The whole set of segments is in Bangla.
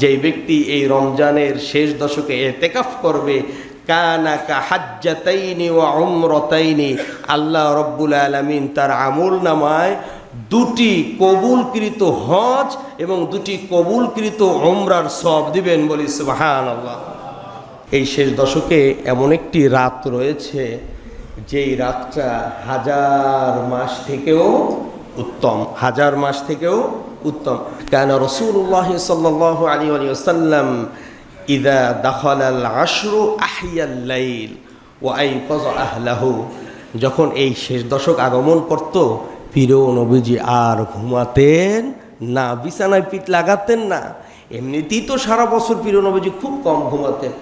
যেই ব্যক্তি এই রমজানের শেষ দশকে এতেকাফ করবে কানাকা হাজ্জাতাইনি ও অমরতাইনি আল্লাহ রব্বুল আলমিন তার আমল নামায় দুটি কবুলকৃত হজ এবং দুটি কবুলকৃত ওমরার সব দিবেন বলি সুবাহান আল্লাহ এই শেষ দশকে এমন একটি রাত রয়েছে, যেই রাতটা হাজার মাস থেকেও উত্তম, হাজার মাস থেকেও উত্তম। কেন রসুল্লাহ সাল্লাহ আলী আলী ওসাল্লাম ইদা দখল আল আশরু আহিয়াল্লাইল ও আই কজ যখন এই শেষ দশক আগমন করত প্রিয় নবীজি আর ঘুমাতেন না, বিছানায় পিঠ লাগাতেন না। এমনিতেই তো সারা বছর প্রিয় নবীজি খুব কম ঘুমাতেন।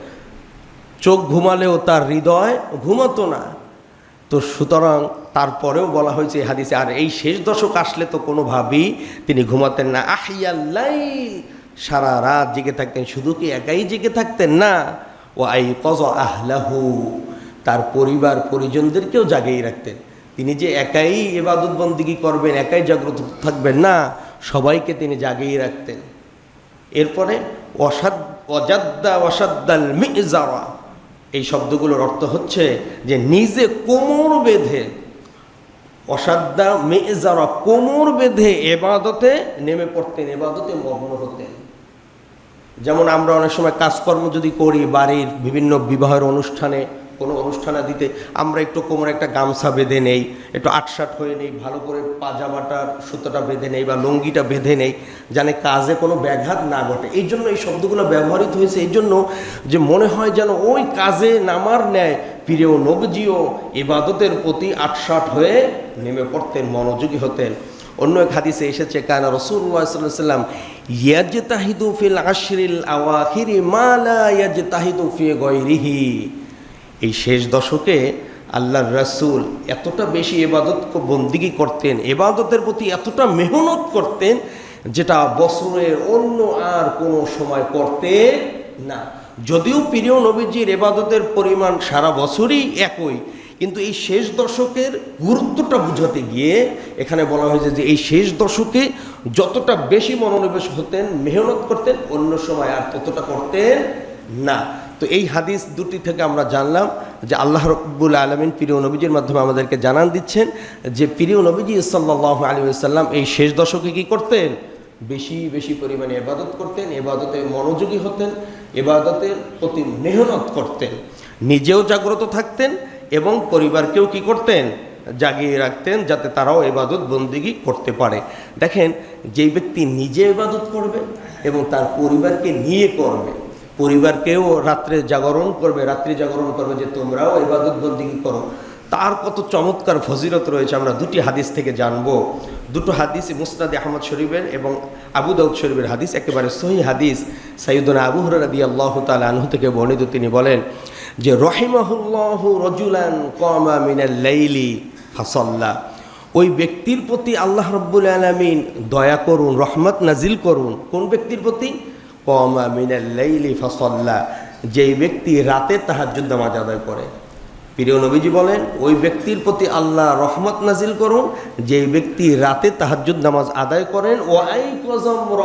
চোখ ঘুমালেও তার হৃদয় ঘুমাতো না। তো সুতরাং তারপরেও বলা হয়েছে হাদিসে, আর এই শেষ দশক আসলে তো কোনোভাবেই তিনি ঘুমাতেন না। আহিয়াল্লাইল সারা রাত জেগে থাকতেন, শুধু কি একাই জেগে থাকতেন না? ও আই কজ আহলাহু তার পরিবার পরিজনদেরকেও জাগিয়ে রাখতেন। তিনি যে একাই এবাদত বন্দিগি করবেন, একাই জাগ্রত থাকবেন না, সবাইকে তিনি জাগিয়ে রাখতেন। এরপরে অসাদ অজাদ্দা অসাদ্দাল মিজারা এই শব্দগুলোর অর্থ হচ্ছে যে নিজে কোমর বেঁধে অসাধ্যা মেজারা কোমর বেঁধে এবাদতে নেমে পড়তেন, এবাদতে মগ্ন হতেন। যেমন আমরা অনেক সময় কাজকর্ম যদি করি, বাড়ির বিভিন্ন বিবাহের অনুষ্ঠানে কোনো অনুষ্ঠানে দিতে আমরা একটু কোমরে একটা গামছা বেঁধে নেই, একটু আটসাট হয়ে নেই, ভালো করে পাজামাটার সুতোটা বেঁধে নেই বা লুঙ্গিটা বেঁধে নেই, যেন কাজে কোনো ব্যাঘাত না ঘটে। এই জন্য এই শব্দগুলো ব্যবহৃত হয়েছে, এই জন্য যে মনে হয় যেন ওই কাজে নামার ন্যায় প্রিয় নবজিও ইবাদতের প্রতি আটসাট হয়ে নেমে পড়তেন, মনোযোগী হতেন। অন্য এক হাদিসে এসেছে, কানা রসুল্লাহ সাল্লাম ইয়াজ তাহিদু ফিল আশরিল আওয়াখিরি মালা ইয়াজ তাহিদু ফি গৈরিহি এই শেষ দশকে আল্লাহর রাসূল এতটা বেশি এবাদত বন্দিগি করতেন এবাদতের প্রতি এতটা মেহনত করতেন, যেটা বছরের অন্য আর কোনো সময় করতে না। যদিও প্রিয় নবীজির এবাদতের পরিমাণ সারা বছরই একই, কিন্তু এই শেষ দশকের গুরুত্বটা বুঝাতে গিয়ে এখানে বলা হয়েছে যে এই শেষ দশকে যতটা বেশি মনোনিবেশ হতেন, মেহনত করতেন, অন্য সময় আর ততটা করতেন না। তো এই হাদিস দুটি থেকে আমরা জানলাম যে আল্লাহ রব্বুল আলমিন প্রিয় নবীজির মাধ্যমে আমাদেরকে জানান দিচ্ছেন যে প্রিয় নবীজি সাল্লাহ আলী সাল্লাম এই শেষ দশকে কি করতেন? বেশি বেশি পরিমাণে এবাদত করতেন এবাদতে মনোযোগী হতেন এবাদতের প্রতি মেহনত করতেন, নিজেও জাগ্রত থাকতেন এবং পরিবারকেও কি করতেন? জাগিয়ে রাখতেন যাতে তারাও এবাদত বন্দিগি করতে পারে। দেখেন, যেই ব্যক্তি নিজে এবাদত করবে এবং তার পরিবারকে নিয়ে করবে পরিবারকেও রাত্রে জাগরণ করবে, রাত্রি জাগরণ করবে যে তোমরাও এবাদত বন্দিগি করো। তার কত চমৎকার ফজিলত রয়েছে, আমরা দুটি হাদিস থেকে জানব। দুটো হাদিস মুসনাদ আহমদ শরীফের এবং আবু দাউদ শরীফের হাদিস, একেবারে সহি হাদিস। সাইদুল আবু হরাদি আল্লাহ তাল আনহু থেকে বর্ণিত, তিনি বলেন যে, রহিমাহুল্লাহ রজুলান কমা মিনাল লাইলি ফাসল্লা। ওই ব্যক্তির প্রতি আল্লাহ রব্বুল আলমিন দয়া করুন, রহমত নাজিল করুন। কোন ব্যক্তির প্রতি? কমা মিনাল লাইলি ফাসল্লা। যেই ব্যক্তি রাতে তাহাজ্জুদ নামাজ আদায় করে। প্রিয় নবীজি বলেন, ওই ব্যক্তির প্রতি আল্লাহ রহমত নাজিল করুন যে ব্যক্তি রাতে তাহাজ্জুদ নামাজ আদায় করেন ও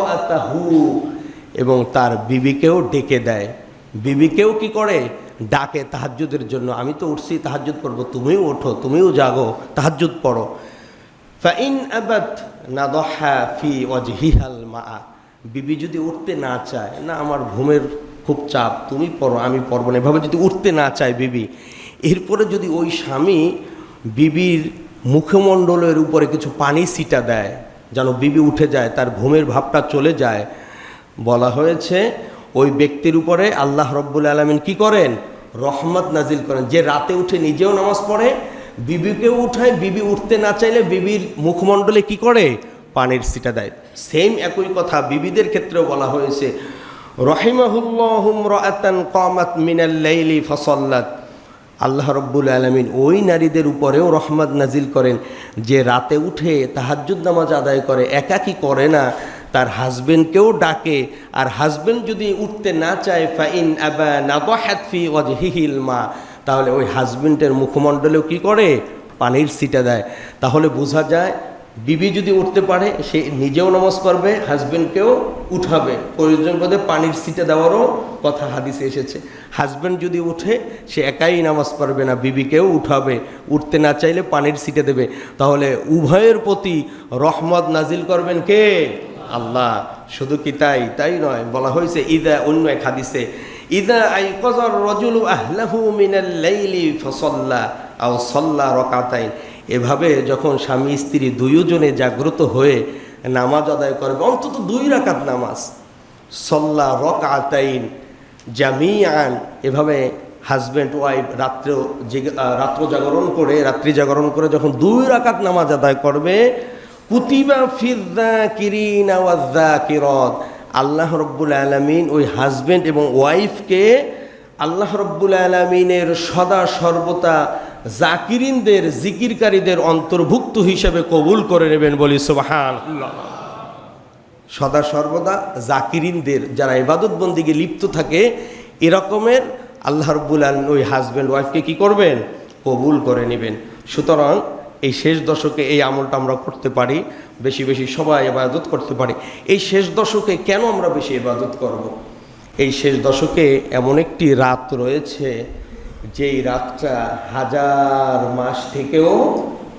রাতাহু। এবং তার বিবিকেও ডেকে দেয়। বিবিকেও কি করে? ডাকে তাহাজ্জুদের জন্য, আমি তো উঠছি, তাহাজ্জুদ পড়ব তুমিও ওঠো, তুমিও জাগো, তাহাজ্জুদ পড়ো ফাইন আবাদ না দহা ফি ওয়াজহিহাল মা বিবি যদি উঠতে না চায়, না আমার ঘুমের খুব চাপ, তুমি পড়ো, আমি পড়ব না। এভাবে যদি উঠতে না চায় বিবি, এরপরে যদি ওই স্বামী বিবির মুখমণ্ডলের উপরে কিছু পানি সিটা দেয়, যেন বিবি উঠে যায়, তার ঘুমের ভাবটা চলে যায়, বলা হয়েছে ওই ব্যক্তির উপরে আল্লাহ রব্বুল আলমিন কি করেন? রহমত নাজিল করেন। যে রাতে উঠে নিজেও নামাজ পড়ে, বিবিকেও উঠায়, বিবি উঠতে না চাইলে বিবির মুখমণ্ডলে কি করে? পানির সিটা দেয়। সেম একই কথা বিবিদের ক্ষেত্রেও বলা হয়েছে। ফসল্লাত। আল্লাহ রব্বুল আলমিন ওই নারীদের উপরেও রহমত নাজিল করেন, যে রাতে উঠে তাহাজ্জুদ নামাজ আদায় করে, একাকি করে না, তার হাজবেন্ডকেও ডাকে, আর হাজবেন্ড যদি উঠতে না চায়, ফাইন আবা নাবহাতফি মা, তাহলে ওই হাজবেন্ডের মুখমণ্ডলেও কি করে? পানির সিটা দেয়। তাহলে বোঝা যায় বিবি যদি উঠতে পারে, সে নিজেও নামাজ পড়বে হাজবেন্ডকেও উঠাবে। প্রয়োজন বোধে পানির সিটে দেওয়ারও কথা হাদিসে এসেছে। হাজবেন্ড যদি উঠে, সে একাই নামাজ পড়বে না, বিবিকেও উঠাবে। উঠতে না চাইলে পানির সিটে দেবে। তাহলে উভয়ের প্রতি রহমত নাজিল করবেন কে? আল্লাহ। শুধু কি তাই? তাই নয়, বলা হয়েছে, ইদা, অন্য এক হাদিসে, ইদা আই কজর রজুল আহলাহু মিনাল লাইলি ফসল্লা আও সল্লা রকাতাইন। এভাবে যখন স্বামী স্ত্রী দুইজনে জাগ্রত হয়ে নামাজ আদায় করবে, অন্তত দুই রাকাত নামাজ, সল্লা রকাতাইন জামিয়ান এভাবে হাজব্যান্ড ওয়াইফ রাত্র জেগে- রাত্র জাগরণ করে, রাত্রি জাগরণ করে যখন দুই রাকাত নামাজ আদায় করবে, কুতিবা ফিরদা কিরিন কিরত আল্লাহ রব্বুল আলমিন ওই হাজব্যান্ড এবং ওয়াইফকে আল্লাহ রব্বুল আলমিনের সদা সর্বদা জাকিরিনদের জিকিরকারীদের অন্তর্ভুক্ত হিসেবে কবুল করে নেবেন বলি সুবাহান সদা সর্বদা জাকিরিনদের যারা ইবাদত বন্দিকে লিপ্ত থাকে, এরকমের আল্লাহ রব্বুল আলম ওই হাজব্যান্ড ওয়াইফকে কি করবেন? কবুল করে নেবেন। সুতরাং এই শেষ দশকে এই আমলটা আমরা করতে পারি, বেশি বেশি সবাই ইবাদত করতে পারি। এই শেষ দশকে কেন আমরা বেশি ইবাদত করব। এই শেষ দশকে এমন একটি রাত রয়েছে যেই রাতটা হাজার মাস থেকেও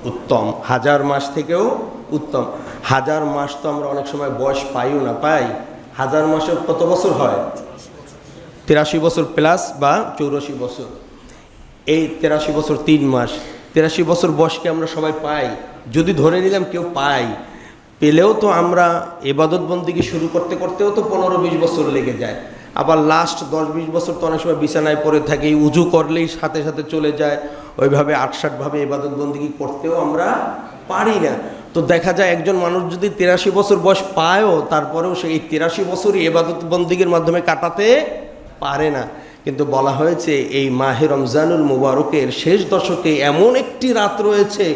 উত্তম, হাজার মাস থেকেও উত্তম। হাজার মাস তো আমরা অনেক সময় বয়স পাইও না, পাই। হাজার মাসে কত বছর হয়? তেরাশি বছর প্লাস বা চৌরাশি বছর। এই তেরাশি বছর তিন মাস। তেরাশি বছর বয়সকে আমরা সবাই পাই। যদি ধরে নিলাম কেউ পাই, পেলেও তো আমরা এবাদত বন্দিকে শুরু করতে করতেও তো পনেরো বিশ বছর লেগে যায়। আবার লাস্ট দশ বিশ বছর তো অনেক সময় বিছানায় পড়ে থাকি, উজু করলেই সাথে সাথে চলে যায়। ওইভাবে আটষাটভাবে এবাদত বন্দিকে করতেও আমরা পারি না। তো দেখা যায় একজন মানুষ যদি তিরাশি বছর বয়স পায়ও, তারপরেও সে এই তেরাশি বছরই এবাদত বন্দিগের মাধ্যমে কাটাতে পারে না। কিন্তু বলা হয়েছে, এই মাহে রমজানুল মুবারকের শেষ দশকে এমন একটি রাত রয়েছে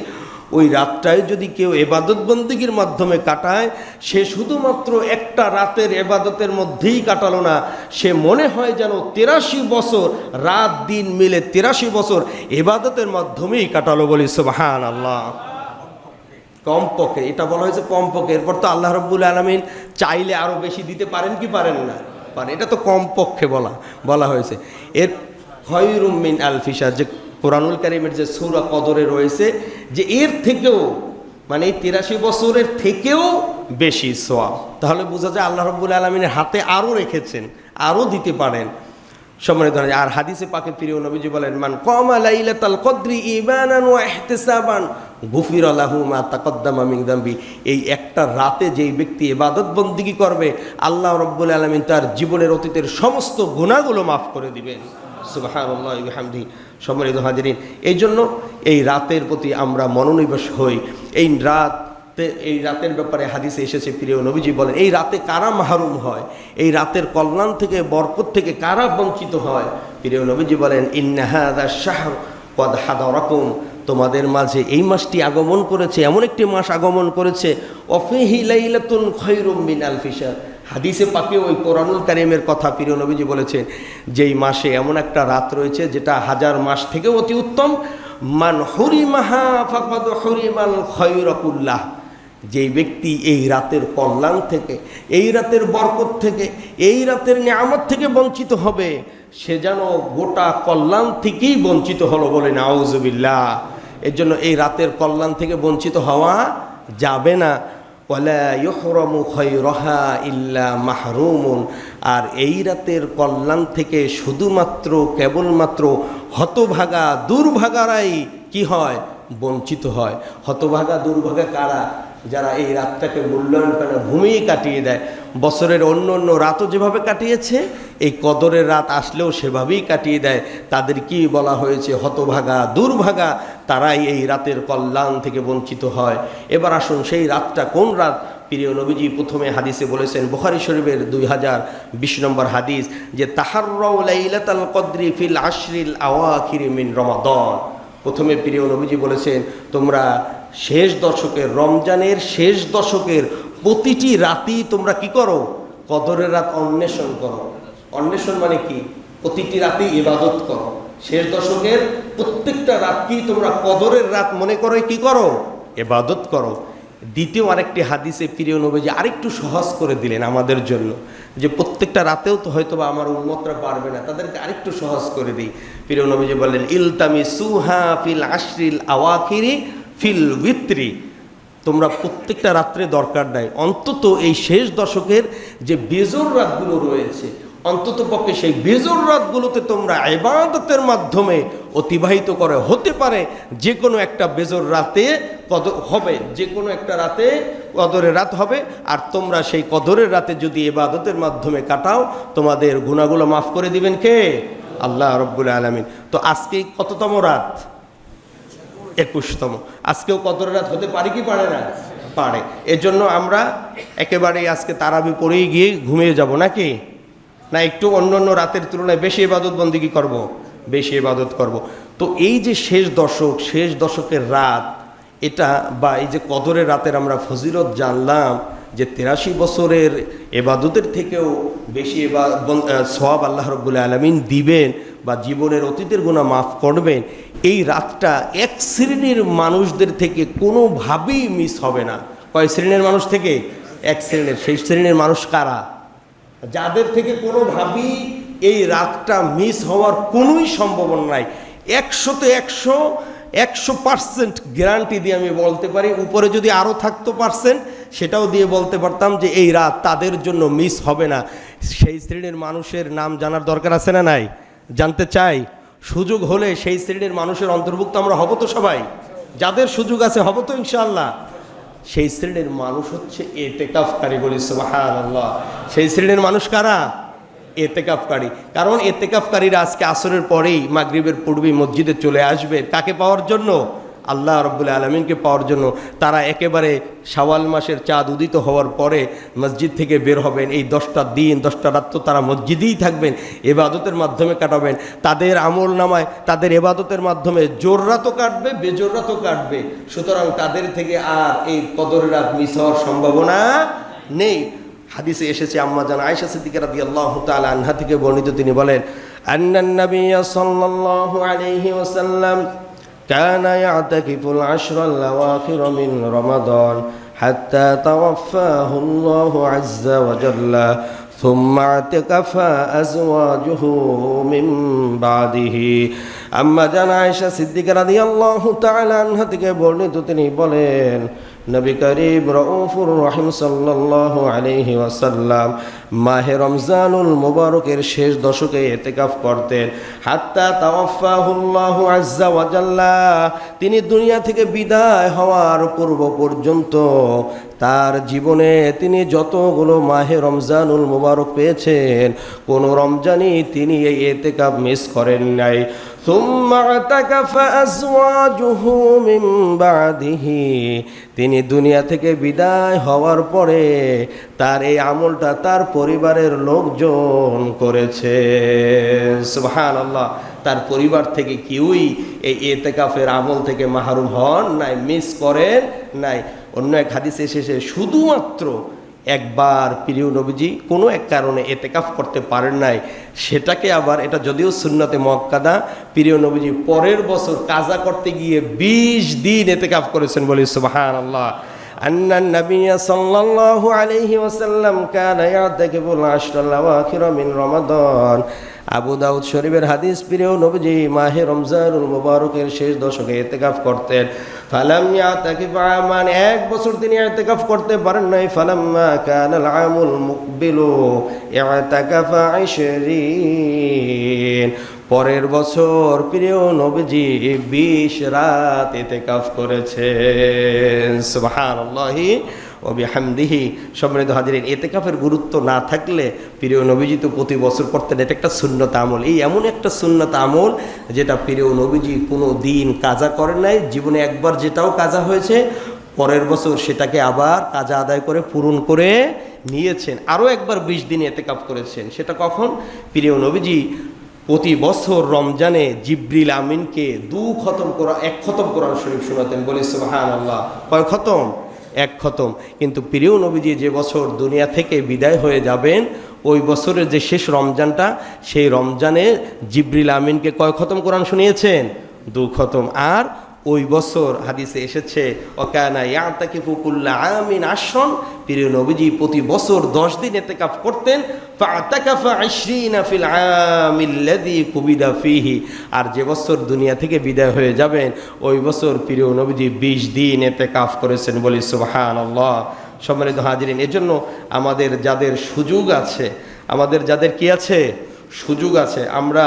ওই রাতটায় যদি কেউ এবাদত বন্দিগির মাধ্যমে কাটায়, সে শুধুমাত্র একটা রাতের এবাদতের মধ্যেই কাটালো না, সে মনে হয় যেন তেরাশি বছর, রাত দিন মিলে তেরাশি বছর এবাদতের মাধ্যমেই কাটালো বলি সুবাহান আল্লাহ কমপক্ষে, এটা বলা হয়েছে কমপক্ষে, এরপর তো আল্লাহ রব্বুল আলমিন চাইলে আরও বেশি দিতে পারেন কি পারেন না? পারেন, এটা তো কমপক্ষে বলা বলা হয়েছে। এর খয়রুমিন আলফিসা যে কোরআনুল কারিমের যে সৌরা কদরে রয়েছে, যে এর থেকেও মানে এই তিরাশি বছরের থেকেও বেশি সোয়াব তাহলে বোঝা যায় আল্লাহ রব্বুল আলমিনের হাতে আরও রেখেছেন আরও দিতে পারেন। সম্মানিত ধরেন আর হাদিসে পাকে প্রিয় নবীজি বলেন, মান কমা লাইলাতাল কদরি ইমানান গুফির লাহু মা তাকদ্দামা দামবি। এই একটা রাতে যেই ব্যক্তি ইবাদত বন্দিগি করবে, আল্লাহ রব্বুল আলামিন তার জীবনের অতীতের সমস্ত গুনাহগুলো মাফ করে দিবেন। বিহামদি, সম্মানিত হাজিরিন। এই জন্য এই রাতের প্রতি আমরা মনোনিবেশ হই। এই রাত, এই রাতের ব্যাপারে হাদিসে এসেছে, প্রিয় নবীজি বলেন, এই রাতে কারা মাহরুম হয়? এই রাতের কল্যাণ থেকে, বরকত থেকে কারা বঞ্চিত হয়? প্রিয় নবীজি বলেন ইন্নাহাদা শাহ কদ হাদা রকম তোমাদের মাঝে এই মাসটি আগমন করেছে, এমন একটি মাস আগমন করেছে অফিহি লাইলাতুন খৈরুম মিন আলফিসা হাদিসে পাকে ওই কোরআনুল কারিমের কথা প্রিয় নবীজি বলেছেন, যেই মাসে এমন একটা রাত রয়েছে যেটা হাজার মাস থেকে অতি উত্তম, মান হরিমাহা ফাকাদ হরিমাল খৈরকুল্লাহ। যেই ব্যক্তি এই রাতের কল্যাণ থেকে, এই রাতের বরকত থেকে, এই রাতের নিয়ামত থেকে বঞ্চিত হবে, সে যেন গোটা কল্যাণ থেকেই বঞ্চিত হলো বলে নাউজুবিল্লাহ। এর জন্য এই রাতের কল্যাণ থেকে বঞ্চিত হওয়া যাবে না। ইল্লা আর এই রাতের কল্যাণ থেকে শুধুমাত্র, কেবলমাত্র হতভাগা, দুর্ভাগারাই কি হয়? বঞ্চিত হয়। হতভাগা, দুর্ভাগা কারা? যারা এই রাতটাকে মূল্যায়ন করে ঘুমিয়ে কাটিয়ে দেয়। বছরের অন্য অন্য রাতও যেভাবে কাটিয়েছে, এই কদরের রাত আসলেও সেভাবেই কাটিয়ে দেয়। তাদের কি বলা হয়েছে? হতভাগা, দুর্ভাগা, তারাই এই রাতের কল্যাণ থেকে বঞ্চিত হয়। এবার আসুন সেই রাতটা কোন রাত? প্রিয় নবীজি প্রথমে হাদিসে বলেছেন, বুখারি শরীফের দুই হাজার বিশ নম্বর হাদিস যে, তাহার্রাউ লাইলাতাল কদ্রি ফিল আশরিল আওয়াখির মিন রমাদন। প্রথমে প্রিয় নবীজি বলেছেন, তোমরা শেষ দশকের, রমজানের শেষ দশকের প্রতিটি রাতেই তোমরা কি করো? কদরের রাত অন্বেষণ করো। অন্বেষণ মানে কি? প্রতিটি রাতেই ইবাদত করো। শেষ দশকের প্রত্যেকটা রাতকেই তোমরা কদরের রাত মনে করে কি করো? এবাদত করো। দ্বিতীয় আরেকটি হাদিসে প্রিয় নবীজি আরেকটু সহজ করে দিলেন আমাদের জন্য যে প্রত্যেকটা রাতেও তো হয়তো বা আমার উন্মতরা পারবে না। তাদেরকে আরেকটু সহজ করে দিই। প্রিয় নবীজি বললেন ইলতামি সুহা ফিল আশরিল আওয়াকিরি ফিল উইত্রি তোমরা প্রত্যেকটা রাত্রে দরকার নাই। অন্তত এই শেষ দশকের যে বেজোর রাতগুলো রয়েছে, অন্তত পক্ষে সেই বেজোর রাতগুলোতে তোমরা এবাদতের মাধ্যমে অতিবাহিত করে হতে পারে যে কোনো একটা বেজোর রাতে কদ হবে যে কোনো একটা রাতে কদরের রাত হবে। আর তোমরা সেই কদরের রাতে যদি এবাদতের মাধ্যমে কাটাও, তোমাদের গুণাগুলো মাফ করে দিবেন কে? আল্লাহ রব্বুল আলমিন। তো আজকে কততম রাত? একুশতম। আজকেও কদর রাত হতে পারে কি পারে না? পারে। এজন্য আমরা একেবারেই আজকে তারাবি পড়েই গিয়ে ঘুমিয়ে যাব, নাকি? না, একটু অন্য অন্য রাতের তুলনায় বেশি ইবাদত বন্দিগি করব? বেশি ইবাদত করব। তো এই যে শেষ দশক, শেষ দশকের রাত, এটা বা এই যে কদরের রাতের আমরা ফজিলত জানলাম যে তেরাশি বছরের এবাদতের থেকেও বেশি এবার সব আল্লাহ রব্বুল আলমিন দিবেন। বা জীবনের অতীতের গুণা মাফ করবেন, এই রাতটা এক শ্রেণির মানুষদের থেকে কোনোভাবেই মিস হবে না। কয় শ্রেণির মানুষ থেকে? এক শ্রেণির। সেই শ্রেণির মানুষ কারা? যাদের থেকে কোনোভাবেই এই রাতটা মিস হওয়ার কোনোই সম্ভাবনা নাই। একশোতে একশো একশো পার্সেন্ট গ্যারান্টি দিয়ে আমি বলতে পারি, উপরে যদি আরও থাকতো পার্সেন্ট, সেটাও দিয়ে বলতে পারতাম যে এই রাত তাদের জন্য মিস হবে না। সেই শ্রেণির মানুষের নাম জানার দরকার আছে না নাই? জানতে চাই, সুযোগ হলে সেই শ্রেণির মানুষের অন্তর্ভুক্ত আমরা হব তো সবাই। যাদের সুযোগ আছে হব তো ইনশাআল্লাহ। সেই শ্রেণির মানুষ হচ্ছে এতেকাফকারী বলি সুবাহান আল্লাহ সেই শ্রেণির মানুষ কারা? এতেকাফকারী কারণ এতেকাফকারীরা আজকে আসরের পরেই মাগরিবের পূর্বেই মসজিদে চলে আসবে। তাকে পাওয়ার জন্য? আল্লাহ রব্বুল আলমিনকে পাওয়ার জন্য তারা একেবারে শাওয়াল মাসের চাঁদ উদিত হওয়ার পরে মসজিদ থেকে বের হবেন। এই দশটা দিন, দশটা রাত তো তারা মসজিদেই থাকবেন, এবাদতের মাধ্যমে কাটাবেন। তাদের আমল নামায়, তাদের এবাদতের মাধ্যমে জোররা তো কাটবে, বেজোররা তো কাটবে। সুতরাং তাদের থেকে আর এই কদরের রাত মিস হওয়ার সম্ভাবনা নেই। হাদিসে এসেছে আম্মা জান আয়েশা সিদ্দিকা রাদিয়াল্লাহু তাআলা আনহা থেকে বর্ণিত। তিনি বলেন আন্নান সাল্লাল্লাহু আলাইহি ওয়াসাল্লাম كان يعتكف العشر الأواخر من رمضان حتى توفاه الله عز وجل ثم اعتكف أزواجه من بعده আম্মা জান আয়েশা সিদ্দিকা রাদিয়াল্লাহু তাআলা আনহা থেকে বর্ণিত তিনি বলেন নবী করিম রউফুর রহিম সাল্লাল্লাহু আলাইহি ওয়াসাল্লাম মাহে রমজানুল মুবারকের শেষ দশকে এতেকাফ করতেন। হাত্তা তাওয়াফাহুল্লাহু আজ্জা ওয়াজাল্লা তিনি দুনিয়া থেকে বিদায় হওয়ার পূর্ব পর্যন্ত তার জীবনে তিনি যতগুলো মাহে রমজানুল মুবারক পেয়েছেন, কোন রমজানই তিনি এই এতেকাফ মিস করেন নাই। তিনি দুনিয়া থেকে বিদায় হওয়ার পরে তার এই আমলটা তার পরিবারের লোকজন করেছে। তার পরিবার থেকে কেউই এই এতেকাফের আমল থেকে মাহরুম হন নাই, মিস করেন নাই। অন্য এক হাদিসে শেষে শুধুমাত্র একবার প্রিয় নবীজি কোনো এক কারণে এতেকাফ করতে পারেন নাই সেটাকে আবার এটা যদিও সুন্নতে মক্কাদা প্রিয় নবীজি পরের বছর কাজা করতে গিয়ে ২০ দিন এতেকাফ করেছেন বলি সুবাহান আল্লাহ أن النبي صلى الله عليه وسلم كان يعتكف العشر الأواخر من رمضان আবু দাউদ শরীফের হাদিস প্রিয় নবীজি মাহে রমজানুল মুবারকের শেষ দশকে এতেকাফ করতেন। ফালাম ইয়াতাকিফ আমান, এক বছর তিনি এতেকাফ করতে পারেন নাই। ফালাম্মা কানাল আমুল মুকবিলু ইতাকাফা 20 পরের বছর প্রিয় নবীজি 20 রাত ইতেকাফ করেছেন। সুবহানাল্লাহি। ও বিহামদিহি সমৃদ্ধ হাজিরের এতেকাফের গুরুত্ব না থাকলে প্রিয় নবীজি তো প্রতি বছর করতেন এটা একটা শূন্যত আমল। এই এমন একটা শূন্যত আমল যেটা প্রিয় নবীজি কোনো দিন কাজা করেন নাই, জীবনে একবার যেটাও কাজা হয়েছে, পরের বছর সেটাকে আবার কাজা আদায় করে, পূরণ করে নিয়েছেন। আরও একবার বিশ দিন এতেকাফ করেছেন। সেটা কখন? প্রিয় নবীজি প্রতি বছর রমজানে জিব্রিল আমিনকে দু খতম করা, এক খতম কোরআন শরীফ শোনাতেন, বলি সুবাহান আল্লাহ কয় খতম? এক খতম। কিন্তু প্রিয় নবীজি যে বছর দুনিয়া থেকে বিদায় হয়ে যাবেন, ওই বছরের যে শেষ রমজানটা, সেই রমজানে জিব্রিল আমিনকে কয় খতম? কোরআন শুনিয়েছেন? দু খতম। আর ওই বছর হাদিসে এসেছে, ওকানা ইয়াতাকিফু কুল্লা আমিন আশ্রম প্রিয় নবীজি, প্রতি বছর দশ দিন এতে এতেকাফ করতেন আর যে বছর দুনিয়া থেকে বিদায় হয়ে যাবেন, ওই বছর প্রিয় নবীজি বিশ দিন এতেকাফ করেছেন বলি, সুবহানাল্লাহ। সম্মানিত হাজিরিন, এজন্য আমাদের যাদের সুযোগ আছে, আমাদের যাদের কি আছে? সুযোগ আছে। আমরা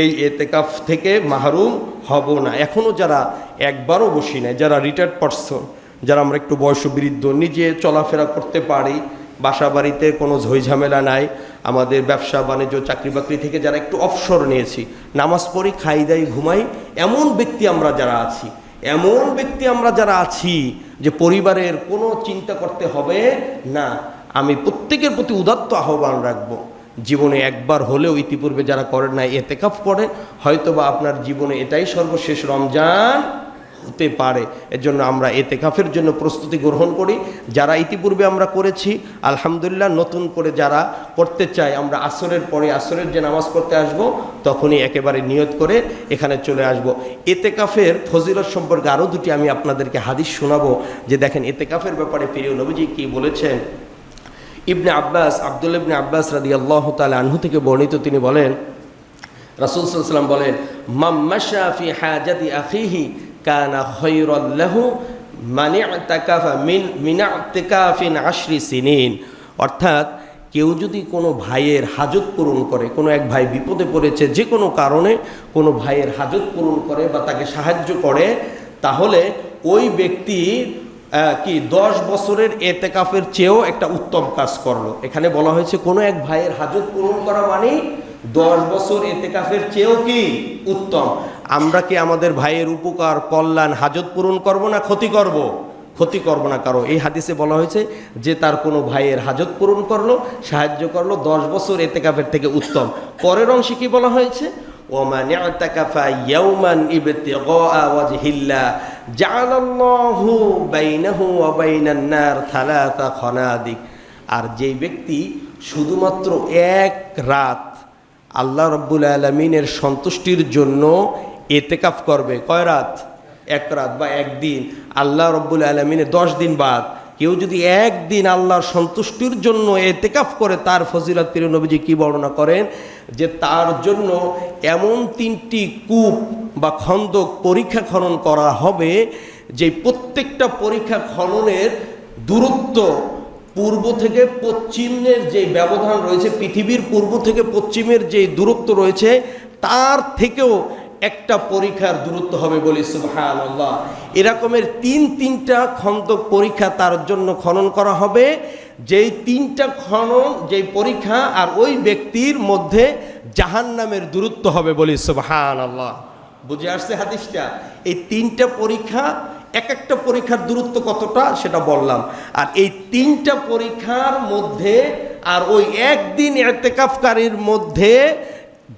এই এতেকাফ থেকে মাহরুম হব না। এখনও যারা একবারও বসি নাই, যারা রিটায়ার্ড পারসন যারা আমরা একটু বয়স বৃদ্ধ নিজে চলাফেরা করতে পারি বাসা বাড়িতে কোনো ঝইঝামেলা নাই, আমাদের ব্যবসা, বাণিজ্য, চাকরি বাকরি থেকে যারা একটু অবসর নিয়েছি, নামাজ পড়ি, খাই দাই, ঘুমাই, এমন ব্যক্তি আমরা যারা আছি, এমন ব্যক্তি আমরা যারা আছি যে পরিবারের কোনো চিন্তা করতে হবে না। আমি প্রত্যেকের প্রতি উদাত্ত আহ্বান রাখব। জীবনে একবার হলেও ইতিপূর্বে যারা করেন না এতেকাফ করেন, হয়তোবা আপনার জীবনে এটাই সর্বশেষ রমজান হতে পারে। এর জন্য আমরা এতেকাফের জন্য প্রস্তুতি গ্রহণ করি। যারা ইতিপূর্বে আমরা করেছি, আলহামদুলিল্লাহ, নতুন করে যারা করতে চাই আমরা আসরের পরে আসরের যে নামাজ পড়তে আসব, তখনই একেবারে নিয়ত করে এখানে চলে আসব। এতেকাফের ফজিলত সম্পর্কে আরও দুটি আমি আপনাদেরকে হাদিস শোনাবো। যে দেখেন, এতেকাফের ব্যাপারে প্রিয় নবীজি কি বলেছেন? ইবনে আব্বাস আব্দুল ইবনে আব্বাস রাদি আল্লাহ তালা আনহু থেকে বর্ণিত তিনি বলেন রাসুল সাল্লাম বলেন মাম্মাশা হাজাতি আখিহি কানা খৈরল্লাহু মানে তাকাফা মিন মিনা তেকাফিন আশরি সিনিন। অর্থাৎ কেউ যদি কোনো ভাইয়ের হাজত পূরণ করে কোনো এক ভাই বিপদে পড়েছে যে কোনো কারণে কোনো ভাইয়ের হাজত পূরণ করে বা তাকে সাহায্য করে তাহলে ওই ব্যক্তি আহ, কি, দশ বছরের এতেকাফের চেয়েও একটা উত্তম কাজ করল। এখানে বলা হয়েছে কোনো এক ভাইয়ের হাজত পূরণ করা মানে দশ বছর এতেকাফের চেয়েও কি উত্তম। আমরা কি আমাদের ভাইয়ের উপকার, কল্যাণ, হাজত পূরণ করব না ক্ষতি করব? ক্ষতি করব না কারও। এই হাদিসে বলা হয়েছে যে তার কোনো ভাইয়ের হাজত পূরণ করল, সাহায্য করল, দশ বছর এতেকাফের থেকে উত্তম। পরের অংশে কি বলা হয়েছে? ওমান ইয়াতাকাফা ইয়াওমান ইবতিগা ওয়াজহিল্লাহ জাআলাল্লাহু বাইনাহু ওয়া বাইনান নার থালাতা খনাদিক আর যেই ব্যক্তি শুধুমাত্র এক রাত আল্লাহ রব্বুল আলমিনের সন্তুষ্টির জন্য এতেকাফ করবে। কয় রাত? এক রাত বা একদিন। আল্লাহ রব্বুল আলমিনের দশ দিন বাদ কেউ যদি একদিন আল্লাহর সন্তুষ্টির জন্য এতেকাফ করে, তার ফজিলত প্রিয় নবীজি কি বর্ণনা করেন? যে তার জন্য এমন তিনটি কূপ বা খন্দক পরীক্ষা খনন করা হবে, যে প্রত্যেকটা পরীক্ষা খননের দূরত্ব পূর্ব থেকে পশ্চিমের যে ব্যবধান রয়েছে, পৃথিবীর পূর্ব থেকে পশ্চিমের যে দূরত্ব রয়েছে, তার থেকেও একটা পরীক্ষার দূরত্ব হবে বলি সুবহান আল্লাহ এরকমের তিন তিনটা খন্দক পরীক্ষা তার জন্য খনন করা হবে। যেই তিনটা খনন, যেই পরীক্ষা আর ওই ব্যক্তির মধ্যে জাহান্নামের দূরত্ব হবে বলি সুবহান আল্লাহ বুঝে আসছে হাদিসটা? এই তিনটা পরীক্ষা, এক একটা পরীক্ষার দূরত্ব কতটা সেটা বললাম। আর এই তিনটা পরীক্ষার মধ্যে আর ওই একদিন এতেকাফকারীর মধ্যে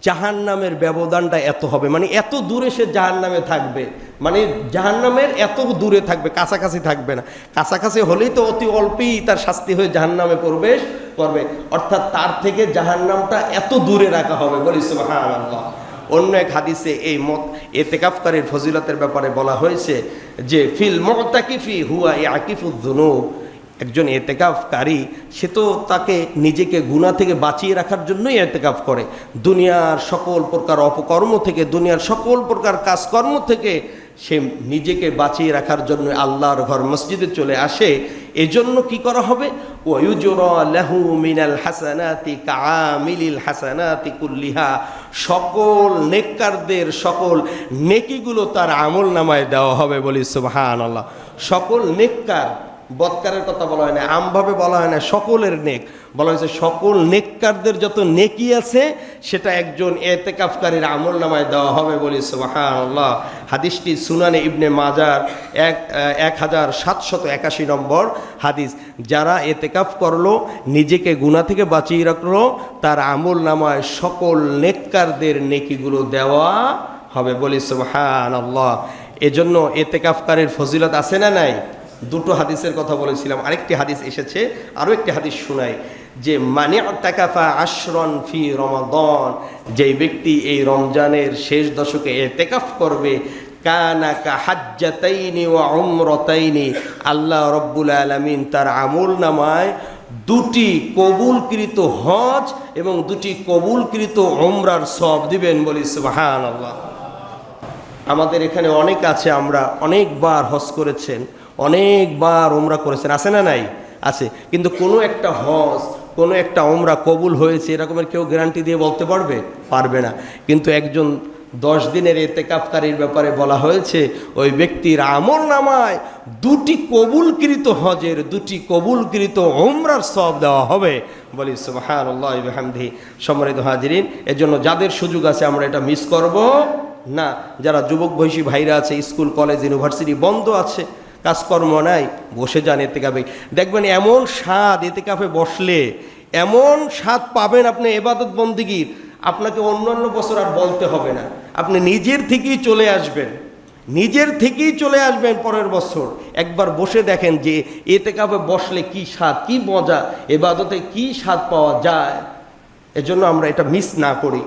জাহান্নামের ব্যবধানটা এত হবে। মানে এত দূরে সে জাহান্নামে থাকবে। মানে জাহান্নামের এত দূরে থাকবে, কাছাকাছি থাকবে না। কাছাকাছি হলেই তো অতি অল্পেই তার শাস্তি হয়ে জাহান্নামে প্রবেশ করবে। অর্থাৎ তার থেকে জাহান্নামটা এত দূরে রাখা হবে বলি সুবহানাল্লাহ। অন্য এক হাদিসে এই মত এতেকাফকারীর ফজিলতের ব্যাপারে বলা হয়েছে যে, ফিল মতাকিফি হুয়া এ আকিফুদ্দুনুব একজন এতেকাফকারী, সে তো তাকে নিজেকে গুণা থেকে বাঁচিয়ে রাখার জন্যই এতেকাফ করে। দুনিয়ার সকল প্রকার অপকর্ম থেকে, দুনিয়ার সকল প্রকার কাজকর্ম থেকে সে নিজেকে বাঁচিয়ে রাখার জন্য আল্লাহর ঘর মসজিদে চলে আসে। এজন্য কি করা হবে? মিনাল সকল নেককারদের সকল নেকিগুলো তার আমল নামায় দেওয়া হবে বলি সুবহান আল্লাহ সকল নেককার বৎকারের কথা বলা হয় না, আমভাবে বলা হয় না, সকলের নেক। বলা হয়েছে সকল নেককারদের যত নেকি আছে, সেটা একজন এতেকাফকারীর আমল নামায় দেওয়া হবে বলি সুবহানাল্লাহ। হাদিসটি সুনানে ইবনে মাজার এক এক হাজার সাতশত একাশি নম্বর হাদিস। যারা এতেকাফ করল, নিজেকে গুণা থেকে বাঁচিয়ে রাখল, তার আমল নামায় সকল নেককারদের নেকিগুলো দেওয়া হবে বলি সুবহানাল্লাহ। এজন্য এতেকাফকারীর ফজিলত আছে না নাই? দুটো হাদিসের কথা বলেছিলাম। আরেকটি হাদিস এসেছে, আরও একটি হাদিস শোনাই, যে মানে তাকাফা আশরন ফি রমাদন, যেই ব্যক্তি এই রমজানের শেষ দশকে এতেকাফ করবে কানাকা হাজ্জাতাইনি ওয়া উমরতাইনি, আল্লাহ রব্বুল আলামিন তার আমল নামায় দুটি কবুলকৃত হজ এবং দুটি কবুলকৃত উমরার সব দিবেন বলি সুবহানাল্লাহ। আমাদের এখানে অনেক আছে, আমরা অনেকবার হজ করেছেন। অনেকবার ওমরা করেছেন, আছে না নাই? আছে। কিন্তু কোনো একটা হজ, কোনো একটা ওমরা কবুল হয়েছে, এরকমের কেউ গ্যারান্টি দিয়ে বলতে পারবে? পারবে না। কিন্তু একজন দশ দিনের এতেকাফকারীর ব্যাপারে বলা হয়েছে, ওই ব্যক্তির আমল নামায় দুটি কবুলকৃত হজের, দুটি কবুলকৃত ওমরার সব দেওয়া হবে। বলি, সুবহানাল্লাহ হামদি সম্মানিত হাজিরিন, এজন্য যাদের সুযোগ আছে আমরা এটা মিস করব না। যারা যুবক বয়সী ভাইরা আছে, স্কুল, কলেজ ইউনিভার্সিটি বন্ধ আছে কাজকর্ম নাই, বসে যান এতে কাপে দেখবেন এমন স্বাদ এতে কাপে বসলে, এমন স্বাদ পাবেন আপনি এবাদত বন্দিগির, আপনাকে অন্যান্য বছর আর বলতে হবে না। আপনি নিজের থেকেই চলে আসবেন। নিজের থেকেই চলে আসবেন পরের বছর। একবার বসে দেখেন যে এতে কাপে বসলে কি স্বাদ, কি মজা, এবাদতে কি স্বাদ পাওয়া যায়। এজন্য আমরা এটা মিস না করি।